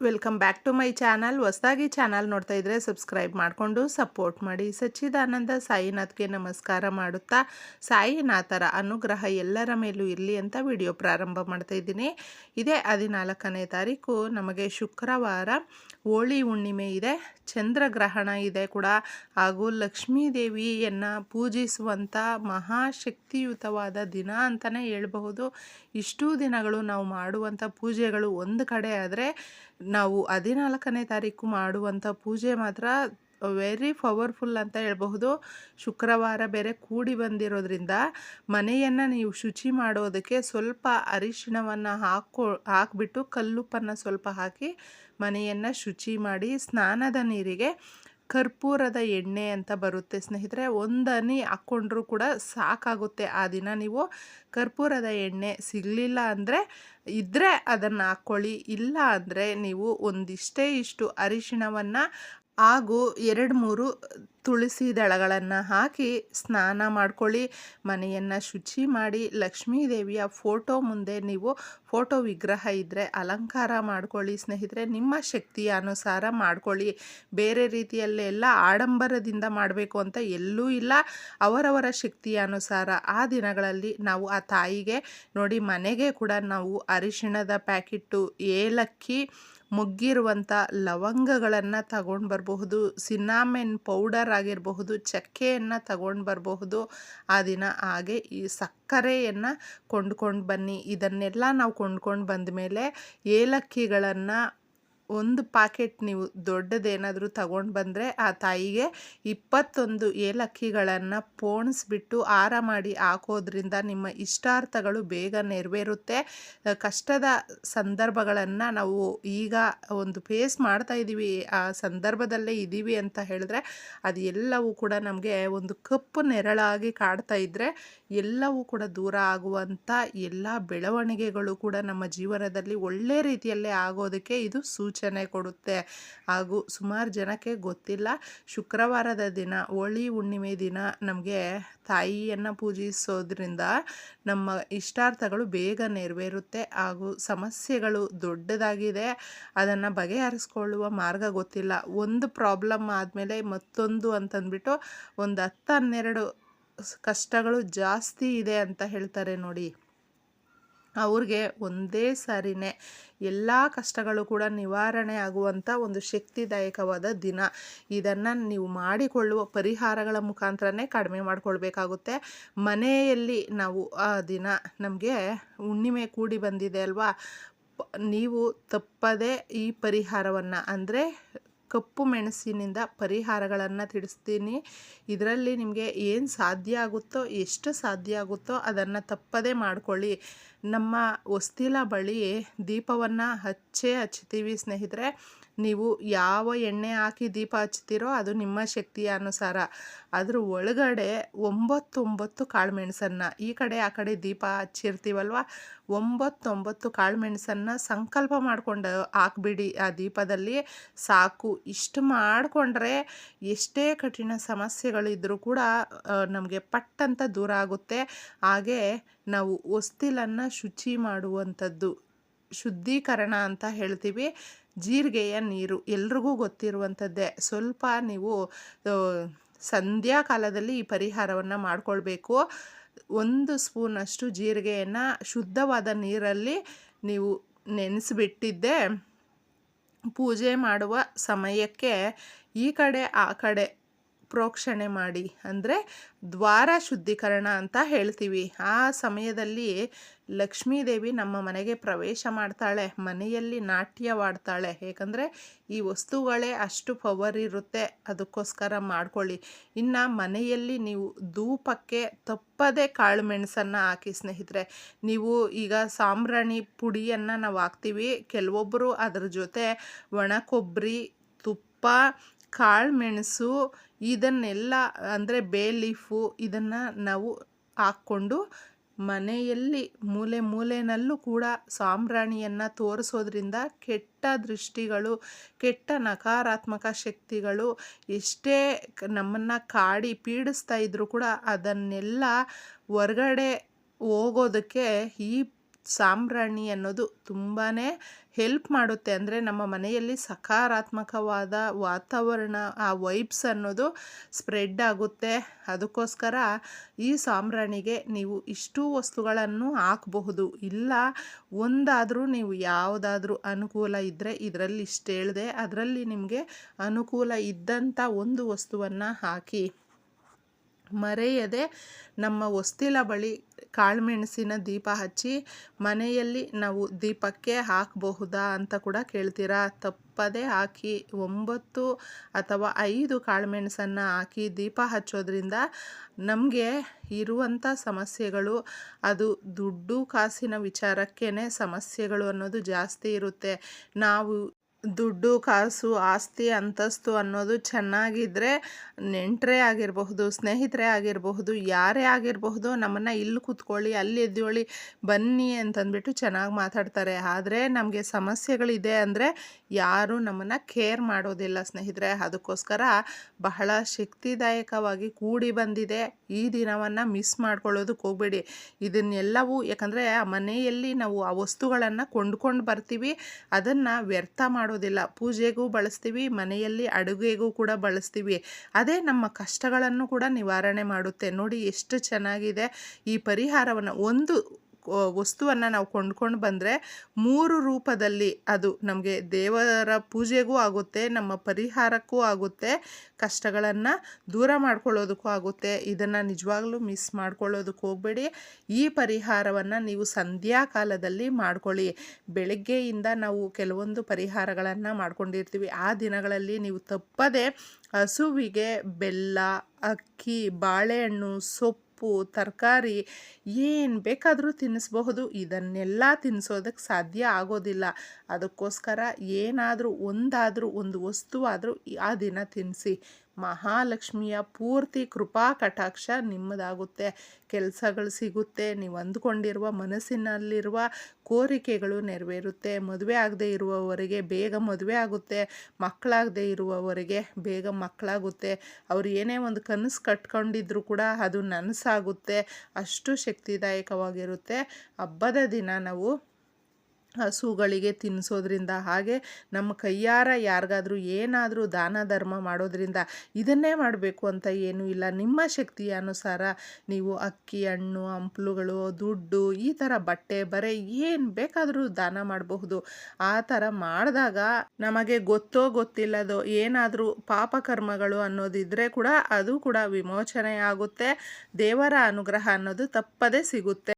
Welcome back to my channel. ಹೊಸದಾಗಿ channel ನೋಡ್ತಾ ಇದ್ದರೆ ಸಬ್ಸ್ಕ್ರೈಬ್ ಮಾಡಿಕೊಂಡು ಸಪೋರ್ಟ್ ಮಾಡಿ. ಸಚ್ಚಿದಾನಂದ ಸಾಯಿನಾಥ್ಗೆ ನಮಸ್ಕಾರ ಮಾಡುತ್ತಾ, ಸಾಯಿನಾಥರ ಅನುಗ್ರಹ ಎಲ್ಲರ ಮೇಲೂ ಇರಲಿ ಅಂತ ವಿಡಿಯೋ ಪ್ರಾರಂಭ ಮಾಡ್ತಾ ಇದ್ದೀನಿ. ಇದೇ ಹದಿನಾಲ್ಕನೇ ತಾರೀಕು, ನಮಗೆ ಶುಕ್ರವಾರ ಹೋಳಿ ಹುಣ್ಣಿಮೆ ಇದೆ. ಚಂದ್ರಗ್ರಹಣ ಇದೆ ಕೂಡ. ಹಾಗೂ ಲಕ್ಷ್ಮೀ ದೇವಿಯನ್ನು ಪೂಜಿಸುವಂಥ ಮಹಾಶಕ್ತಿಯುತವಾದ ದಿನ ಅಂತಲೇ ಹೇಳ್ಬಹುದು. ಇಷ್ಟೂ ದಿನಗಳು ನಾವು ಮಾಡುವಂಥ ಪೂಜೆಗಳು ಒಂದು ಕಡೆ ಆದರೆ ನಾವು ಹದಿನಾಲ್ಕನೇ ತಾರೀಕು ಮಾಡುವಂಥ ಪೂಜೆ ಮಾತ್ರ ವೆರಿ ಪವರ್ಫುಲ್ ಅಂತ ಹೇಳ್ಬಹುದು. ಶುಕ್ರವಾರ ಬೇರೆ ಕೂಡಿ ಬಂದಿರೋದ್ರಿಂದ ಮನೆಯನ್ನು ನೀವು ಶುಚಿ ಮಾಡೋದಕ್ಕೆ ಸ್ವಲ್ಪ ಅರಿಶಿಣವನ್ನು ಹಾಕೋ, ಹಾಕ್ಬಿಟ್ಟು ಕಲ್ಲುಪ್ಪನ್ನು ಸ್ವಲ್ಪ ಹಾಕಿ ಮನೆಯನ್ನು ಶುಚಿ ಮಾಡಿ ಸ್ನಾನದ ನೀರಿಗೆ ಕರ್ಪೂರದ ಎಣ್ಣೆ ಅಂತ ಬರುತ್ತೆ ಸ್ನೇಹಿತರೆ. ಒಂದನಿ ಹಾಕ್ಕೊಂಡ್ರೂ ಕೂಡ ಸಾಕಾಗುತ್ತೆ ಆ ದಿನ. ನೀವು ಕರ್ಪೂರದ ಎಣ್ಣೆ ಸಿಗಲಿಲ್ಲ ಅಂದರೆ ಇದ್ದರೆ ಅದನ್ನು ಹಾಕ್ಕೊಳ್ಳಿ ಇಲ್ಲ ಅಂದರೆ ನೀವು ಒಂದಿಷ್ಟೇ ಇಷ್ಟು ಅರಿಶಿಣವನ್ನು ಹಾಗೂ ಎರಡು ಮೂರು ತುಳಸಿ ದಳಗಳನ್ನು ಹಾಕಿ ಸ್ನಾನ ಮಾಡ್ಕೊಳ್ಳಿ, ಮನೆಯನ್ನು ಶುಚಿ ಮಾಡಿ ಲಕ್ಷ್ಮೀ ದೇವಿಯ ಫೋಟೋ ಮುಂದೆ ನೀವು ಫೋಟೋ ವಿಗ್ರಹ ಇದ್ದರೆ ಅಲಂಕಾರ ಮಾಡ್ಕೊಳ್ಳಿ, ಸ್ನೇಹಿತರೆ. ನಿಮ್ಮ ಶಕ್ತಿಯ ಅನುಸಾರ ಮಾಡ್ಕೊಳ್ಳಿ. ಬೇರೆ ರೀತಿಯಲ್ಲೆಲ್ಲ ಆಡಂಬರದಿಂದ ಮಾಡಬೇಕು ಅಂತ ಎಲ್ಲೂ ಇಲ್ಲ. ಅವರವರ ಶಕ್ತಿಯ ಅನುಸಾರ ಆ ದಿನಗಳಲ್ಲಿ ನಾವು ಆ ತಾಯಿಗೆ ನೋಡಿ, ಮನೆಗೆ ಕೂಡ ನಾವು ಅರಿಶಿಣದ ಪ್ಯಾಕೆಟ್ಟು, ಏಲಕ್ಕಿ ಮುಗ್ಗಿರುವಂಥ ಲವಂಗಗಳನ್ನು ತಗೊಂಡು ಬರಬಹುದು. ಸಿನ್ನಾಮೆನ್ ಪೌಡರ್ ಆಗಿರಬಹುದು, ಚಕ್ಕೆಯನ್ನು ತಗೊಂಡು ಬರಬಹುದು, ಆ ದಿನ ಹಾಗೆ ಈ ಸಕ್ಕರೆಯನ್ನು ಕೊಂಡ್ಕೊಂಡು ಬನ್ನಿ. ಇದನ್ನೆಲ್ಲ ನಾವು ಕೊಂಡ್ಕೊಂಡು ಬಂದ ಮೇಲೆ ಏಲಕ್ಕಿಗಳನ್ನು ಒಂದು ಪಾಕೆಟ್ ನೀವು ದೊಡ್ಡದೇನಾದರೂ ತಗೊಂಡು ಬಂದರೆ ಆ ತಾಯಿಗೆ ಇಪ್ಪತ್ತೊಂದು ಏಲಕ್ಕಿಗಳನ್ನು ಪೋಣಿಸ್ಬಿಟ್ಟು ಆರ ಮಾಡಿ ಹಾಕೋದ್ರಿಂದ ನಿಮ್ಮ ಇಷ್ಟಾರ್ಥಗಳು ಬೇಗ ನೆರವೇರುತ್ತೆ. ಕಷ್ಟದ ಸಂದರ್ಭಗಳನ್ನು ನಾವು ಈಗ ಒಂದು ಫೇಸ್ ಮಾಡ್ತಾ ಇದ್ದೀವಿ ಆ ಸಂದರ್ಭದಲ್ಲೇ ಇದ್ದೀವಿ ಅಂತ ಹೇಳಿದ್ರೆ ಅದು ಕೂಡ ನಮಗೆ ಒಂದು ಕಪ್ಪು ನೆರಳಾಗಿ ಕಾಡ್ತಾ ಇದ್ದರೆ ಎಲ್ಲವೂ ಕೂಡ ದೂರ ಆಗುವಂಥ ಎಲ್ಲ ಬೆಳವಣಿಗೆಗಳು ಕೂಡ ನಮ್ಮ ಜೀವನದಲ್ಲಿ ಒಳ್ಳೆ ರೀತಿಯಲ್ಲೇ ಆಗೋದಕ್ಕೆ ಇದು ಸೂಚನೆ ಕೊಡುತ್ತೆ. ಹಾಗೂ ಸುಮಾರು ಜನಕ್ಕೆ ಗೊತ್ತಿಲ್ಲ, ಶುಕ್ರವಾರದ ದಿನ, ಹೋಳಿ ಹುಣ್ಣಿಮೆ ದಿನ ನಮಗೆ ತಾಯಿಯನ್ನು ಪೂಜಿಸೋದ್ರಿಂದ ನಮ್ಮ ಇಷ್ಟಾರ್ಥಗಳು ಬೇಗ ನೆರವೇರುತ್ತೆ. ಹಾಗೂ ಸಮಸ್ಯೆಗಳು ದೊಡ್ಡದಾಗಿದೆ. ಅದನ್ನು ಬಗೆಹರಿಸ್ಕೊಳ್ಳುವ ಮಾರ್ಗ ಗೊತ್ತಿಲ್ಲ. ಒಂದು ಪ್ರಾಬ್ಲಮ್ ಆದಮೇಲೆ ಮತ್ತೊಂದು ಅಂತಂದ್ಬಿಟ್ಟು ಒಂದು ಹತ್ತು ಹನ್ನೆರಡು ಕಷ್ಟಗಳು ಜಾಸ್ತಿ ಇದೆ ಅಂತ ಹೇಳ್ತಾರೆ ನೋಡಿ. ಅವ್ರಿಗೆ ಒಂದೇ ಸಾರಿನೇ ಎಲ್ಲ ಕಷ್ಟಗಳು ಕೂಡ ನಿವಾರಣೆ ಆಗುವಂಥ ಒಂದು ಶಕ್ತಿದಾಯಕವಾದ ದಿನ. ಇದನ್ನು ನೀವು ಮಾಡಿಕೊಳ್ಳುವ ಪರಿಹಾರಗಳ ಮುಖಾಂತರನೇ ಕಡಿಮೆ ಮಾಡಿಕೊಳ್ಬೇಕಾಗುತ್ತೆ. ಮನೆಯಲ್ಲಿ ನಾವು ಆ ದಿನ ನಮಗೆ ಹುಣ್ಣಿಮೆ ಕೂಡಿ ಬಂದಿದೆ ಅಲ್ವಾ? ನೀವು ತಪ್ಪದೇ ಈ ಪರಿಹಾರವನ್ನು ಅಂದರೆ ಕಪ್ಪು ಮೆಣಸಿನಿಂದ ಪರಿಹಾರಗಳನ್ನು ತಿಳಿಸ್ತೀನಿ ಇದರಲ್ಲಿ ನಿಮಗೆ ಏನು ಸಾಧ್ಯ ಆಗುತ್ತೋ, ಎಷ್ಟು ಸಾಧ್ಯ ಆಗುತ್ತೋ ಅದನ್ನು ತಪ್ಪದೇ ಮಾಡ್ಕೊಳ್ಳಿ. ನಮ್ಮ ಹೊಸ್ತಿಲ ಬಳಿ ದೀಪವನ್ನು ಹಚ್ಚೇ ಹಚ್ತೀವಿ ಸ್ನೇಹಿತರೆ. ನೀವು ಯಾವ ಎಣ್ಣೆ ಹಾಕಿ ದೀಪ ಹಚ್ತೀರೋ ಅದು ನಿಮ್ಮ ಶಕ್ತಿಯ ಅನುಸಾರ. ಅದ್ರ ಒಳಗಡೆ ಒಂಬತ್ತೊಂಬತ್ತು ಕಾಳುಮೆಣಸನ್ನು ಈ ಕಡೆ ಆ ಕಡೆ ದೀಪ ಹಚ್ಚಿರ್ತೀವಲ್ವ? ಒಂಬತ್ತೊಂಬತ್ತು ಕಾಳುಮೆಣಸನ್ನು ಸಂಕಲ್ಪ ಮಾಡಿಕೊಂಡು ಹಾಕ್ಬಿಡಿ ಆ ದೀಪದಲ್ಲಿ. ಸಾಕು. ಇಷ್ಟು ಮಾಡಿಕೊಂಡ್ರೆ ಎಷ್ಟೇ ಕಠಿಣ ಸಮಸ್ಯೆಗಳಿದ್ದರೂ ಕೂಡ ನಮಗೆ ಪಟ್ಟಂತ ದೂರ ಆಗುತ್ತೆ. ಹಾಗೆ ನಾವು ಹೊಸ್ತಿಲನ್ನು ಶುಚಿ ಮಾಡುವಂಥದ್ದು. ಶುದ್ಧೀಕರಣ ಅಂತ ಹೇಳ್ತೀವಿ. ಜೀರಿಗೆಯ ನೀರು ಎಲ್ರಿಗೂ ಗೊತ್ತಿರುವಂಥದ್ದೇ. ಸ್ವಲ್ಪ ನೀವು ಸಂಧ್ಯಾ ಕಾಲದಲ್ಲಿ ಈ ಪರಿಹಾರವನ್ನು ಮಾಡಿಕೊಳ್ಬೇಕು. ಒಂದು ಸ್ಪೂನಷ್ಟು ಜೀರಿಗೆಯನ್ನು ಶುದ್ಧವಾದ ನೀರಲ್ಲಿ ನೀವು ನೆನೆಸಿಬಿಟ್ಟಿದ್ದೆ, ಪೂಜೆ ಮಾಡುವ ಸಮಯಕ್ಕೆ ಈ ಕಡೆ, ಆ ಕಡೆ ಪ್ರೋಕ್ಷಣೆ ಮಾಡಿ, ಅಂದರೆ ದ್ವಾರ ಶುದ್ಧೀಕರಣ ಅಂತ ಹೇಳ್ತೀವಿ. ಆ ಸಮಯದಲ್ಲಿ ಲಕ್ಷ್ಮೀದೇವಿ ನಮ್ಮ ಮನೆಗೆ ಪ್ರವೇಶ ಮಾಡ್ತಾಳೆ, ಮನೆಯಲ್ಲಿ ನಾಟ್ಯವಾಡ್ತಾಳೆ ಏಕೆಂದರೆ ಈ ವಸ್ತುಗಳೇ ಅಷ್ಟು ಪವರ್ ಇರುತ್ತೆ, ಅದಕ್ಕೋಸ್ಕರ ಮಾಡ್ಕೊಳ್ಳಿ. ಇನ್ನು ಮನೆಯಲ್ಲಿ ನೀವು ಧೂಪಕ್ಕೆ ತಪ್ಪದೇ ಕಾಳು ಮೆಣಸನ್ನು ಹಾಕಿ ಸ್ನೇಹಿತರೆ, ನೀವು ಈಗ ಸಾಂಬ್ರಾಣಿ ಪುಡಿಯನ್ನು ನಾವು ಹಾಕ್ತೀವಿ. ಕೆಲವೊಬ್ಬರು ಅದರ ಜೊತೆ ಒಣ ಕೊಬ್ಬರಿ ತುಪ್ಪ ಕಾಳು ಮೆಣಸು ಇದನ್ನೆಲ್ಲ, ಅಂದರೆ ಬೇ ಲೀಫು ಇದನ್ನು ನಾವು ಹಾಕ್ಕೊಂಡು ಮನೆಯಲ್ಲಿ ಮೂಲೆ ಮೂಲೆಯಲ್ಲೂ ಕೂಡ ಸಾಂಬ್ರಾಣಿಯನ್ನು ತೋರಿಸೋದ್ರಿಂದ ಕೆಟ್ಟ ದೃಷ್ಟಿಗಳು, ಕೆಟ್ಟ ನಕಾರಾತ್ಮಕ ಶಕ್ತಿಗಳು ಎಷ್ಟೇ ನಮ್ಮನ್ನು ಕಾಡಿ ಪೀಡಿಸ್ತಾ ಇದ್ದರೂ ಕೂಡ ಅದನ್ನೆಲ್ಲ ಹೊರ್ಗಡೆ ಹೋಗೋದಕ್ಕೆ ಈ ಸಾಂಬ್ರಾಣಿ ಅನ್ನೋದು ತುಂಬಾ ಹೆಲ್ಪ್ ಮಾಡುತ್ತೆ. ಅಂದರೆ ನಮ್ಮ ಮನೆಯಲ್ಲಿ ಸಕಾರಾತ್ಮಕವಾದ ವಾತಾವರಣ, ಆ ವೈಬ್ಸ್ ಅನ್ನೋದು ಸ್ಪ್ರೆಡ್ ಆಗುತ್ತೆ. ಅದಕ್ಕೋಸ್ಕರ ಈ ಸಾಂಬ್ರಾಣಿಗೆ ನೀವು ಇಷ್ಟು ವಸ್ತುಗಳನ್ನು ಹಾಕಬಹುದು. ಇಲ್ಲ, ಒಂದಾದರೂ ನೀವು ಯಾವುದಾದ್ರೂ ಅನುಕೂಲ ಇದ್ದರೆ ಇದರಲ್ಲಿ ಇಷ್ಟು ಹೇಳಿದೆ, ಅದರಲ್ಲಿ ನಿಮಗೆ ಅನುಕೂಲ ಇದ್ದಂಥ ಒಂದು ವಸ್ತುವನ್ನು ಹಾಕಿ. ಮರೆಯದೆ ನಮ್ಮ ಹೊಸ್ತಿಲ ಬಳಿ ಕಾಳುಮೆಣಸಿನ ದೀಪ ಹಚ್ಚಿ ಮನೆಯಲ್ಲಿ ನಾವು ದೀಪಕ್ಕೆ ಹಾಕಬಹುದಾ ಅಂತ ಕೂಡ ಕೇಳ್ತೀರಾ? ತಪ್ಪದೇ ಹಾಕಿ ಒಂಬತ್ತು ಅಥವಾ ಐದು ಕಾಳುಮೆಣಸನ್ನು ಹಾಕಿ ದೀಪ ಹಚ್ಚೋದ್ರಿಂದ ನಮಗೆ ಇರುವಂಥ ಸಮಸ್ಯೆಗಳು, ಅದು ದುಡ್ಡು ಕಾಸಿನ ವಿಚಾರಕ್ಕೇ ಸಮಸ್ಯೆಗಳು ಅನ್ನೋದು ಜಾಸ್ತಿ ಇರುತ್ತೆ. ನಾವು ದುಡ್ಡು, ಕಾಸು, ಆಸ್ತಿ, ಅಂತಸ್ತು ಅನ್ನೋದು ಚೆನ್ನಾಗಿದ್ದರೆ ನೆಂಟರೇ ಆಗಿರಬಹುದು, ಸ್ನೇಹಿತರೇ ಆಗಿರಬಹುದು, ಯಾರೇ ಆಗಿರಬಹುದು ನಮ್ಮನ್ನು ಇಲ್ಲಿ ಕೂತ್ಕೊಳ್ಳಿ, ಅಲ್ಲಿ ಎದ್ದೇಳಿ ಬನ್ನಿ ಅಂತಂದ್ಬಿಟ್ಟು ಚೆನ್ನಾಗಿ ಮಾತಾಡ್ತಾರೆ. ಆದರೆ ನಮಗೆ ಸಮಸ್ಯೆಗಳಿದೆ ಅಂದರೆ ಯಾರೂ ನಮ್ಮನ್ನು ಕೇರ್ ಮಾಡೋದಿಲ್ಲ ಸ್ನೇಹಿತರೆ. ಅದಕ್ಕೋಸ್ಕರ ಬಹಳ ಶಕ್ತಿದಾಯಕವಾಗಿ ಕೂಡಿ ಬಂದಿದೆ. ಈ ದಿನವನ್ನು ಮಿಸ್ ಮಾಡ್ಕೊಳ್ಳೋದಕ್ಕೆ ಹೋಗಬೇಡಿ. ಇದನ್ನೆಲ್ಲವೂ ಯಾಕಂದರೆ ಆ ಮನೆಯಲ್ಲಿ ನಾವು ಆ ವಸ್ತುಗಳನ್ನು ಕೊಂಡ್ಕೊಂಡು ಬರ್ತೀವಿ. ಅದನ್ನು ವ್ಯರ್ಥ ಮಾಡೋದಿಲ್ಲ. ಪೂಜೆಗೂ ಬಳಸ್ತೀವಿ, ಮನೆಯಲ್ಲಿ ಅಡುಗೆಗೂ ಕೂಡ ಬಳಸ್ತೀವಿ. ಅದೇ ನಮ್ಮ ಕಷ್ಟಗಳನ್ನು ಕೂಡ ನಿವಾರಣೆ ಮಾಡುತ್ತೆ. ನೋಡಿ ಎಷ್ಟು ಚೆನ್ನಾಗಿದೆ ಈ ಪರಿಹಾರವನ್ನು. ಒಂದು ವಸ್ತುವನ್ನು ನಾವು ಕೊಂಡ್ಕೊಂಡು ಬಂದರೆ ಮೂರು ರೂಪದಲ್ಲಿ ಅದು ನಮಗೆ ದೇವರ ಪೂಜೆಗೂ ಆಗುತ್ತೆ, ನಮ್ಮ ಪರಿಹಾರಕ್ಕೂ ಆಗುತ್ತೆ, ಕಷ್ಟಗಳನ್ನು ದೂರ ಮಾಡ್ಕೊಳ್ಳೋದಕ್ಕೂ ಆಗುತ್ತೆ. ಇದನ್ನು ನಿಜವಾಗ್ಲೂ ಮಿಸ್ ಮಾಡ್ಕೊಳ್ಳೋದಕ್ಕೆ ಹೋಗಬೇಡಿ. ಈ ಪರಿಹಾರವನ್ನು ನೀವು ಸಂಧ್ಯಾ ಕಾಲದಲ್ಲಿ ಮಾಡ್ಕೊಳ್ಳಿ. ಬೆಳಗ್ಗೆಯಿಂದ ನಾವು ಕೆಲವೊಂದು ಪರಿಹಾರಗಳನ್ನು ಮಾಡ್ಕೊಂಡಿರ್ತೀವಿ. ಆ ದಿನಗಳಲ್ಲಿ ನೀವು ತಪ್ಪದೆ ಹಸುವಿಗೆ ಬೆಲ್ಲ, ಅಕ್ಕಿ, ಬಾಳೆಹಣ್ಣು, ಸೊಪ್ಪು ಸೊಪ್ಪು, ತರಕಾರಿ ಏನು ಬೇಕಾದರೂ ತಿನ್ನಿಸ್ಬಹುದು. ಇದನ್ನೆಲ್ಲ ತಿನ್ನಿಸೋದಕ್ಕೆ ಸಾಧ್ಯ ಆಗೋದಿಲ್ಲ. ಅದಕ್ಕೋಸ್ಕರ ಏನಾದರೂ ಒಂದಾದರೂ, ಒಂದು ವಸ್ತುವಾದರೂ ಆ ದಿನ ತಿನ್ನಿಸಿ ಮಹಾಲಕ್ಷ್ಮಿಯ ಪೂರ್ತಿ ಕೃಪಾ ಕಟಾಕ್ಷ ನಿಮ್ಮದಾಗುತ್ತೆ. ಕೆಲಸಗಳು ಸಿಗುತ್ತೆ, ನೀವು ಅಂದುಕೊಂಡಿರುವ ಮನಸ್ಸಿನಲ್ಲಿರುವ ಕೋರಿಕೆಗಳು ನೆರವೇರುತ್ತೆ. ಮದುವೆ ಆಗದೆ ಇರುವವರಿಗೆ ಬೇಗ ಮದುವೆ ಆಗುತ್ತೆ. ಮಕ್ಕಳಾಗದೆ ಇರುವವರಿಗೆ ಬೇಗ ಮಕ್ಕಳಾಗುತ್ತೆ. ಅವರು ಏನೇ ಒಂದು ಕನಸು ಕಟ್ಕೊಂಡಿದ್ರು ಕೂಡ ಅದು ನನಸಾಗುತ್ತೆ. ಅಷ್ಟು ಶಕ್ತಿದಾಯಕವಾಗಿರುತ್ತೆ. ಹಬ್ಬದ ದಿನ ನಾವು ಹಸುಗಳಿಗೆ ತಿನ್ನಿಸೋದ್ರಿಂದ ಹಾಗೆ ನಮ್ಮ ಕೈಯಾರ ಯಾರಿಗಾದರೂ ಏನಾದರೂ ದಾನ ಧರ್ಮ ಮಾಡೋದ್ರಿಂದ ಇದನ್ನೇ ಮಾಡಬೇಕು ಅಂತ ಏನೂ ಇಲ್ಲ. ನಿಮ್ಮ ಶಕ್ತಿಯ ಅನುಸಾರ ನೀವು ಅಕ್ಕಿ, ಹಣ್ಣು, ಹಂಪ್ಲುಗಳು, ದುಡ್ಡು ಈ ಥರ ಬಟ್ಟೆ, ಬರೆ ಏನು ಬೇಕಾದರೂ ದಾನ ಮಾಡಬಹುದು. ಆ ಥರ ಮಾಡಿದಾಗ ನಮಗೆ ಗೊತ್ತೋ ಗೊತ್ತಿಲ್ಲದೋ ಏನಾದರೂ ಪಾಪಕರ್ಮಗಳು ಅನ್ನೋದಿದ್ದರೆ ಕೂಡ ಅದು ಕೂಡ ವಿಮೋಚನೆ ಆಗುತ್ತೆ ದೇವರ ಅನುಗ್ರಹ ಅನ್ನೋದು ತಪ್ಪದೇ ಸಿಗುತ್ತೆ.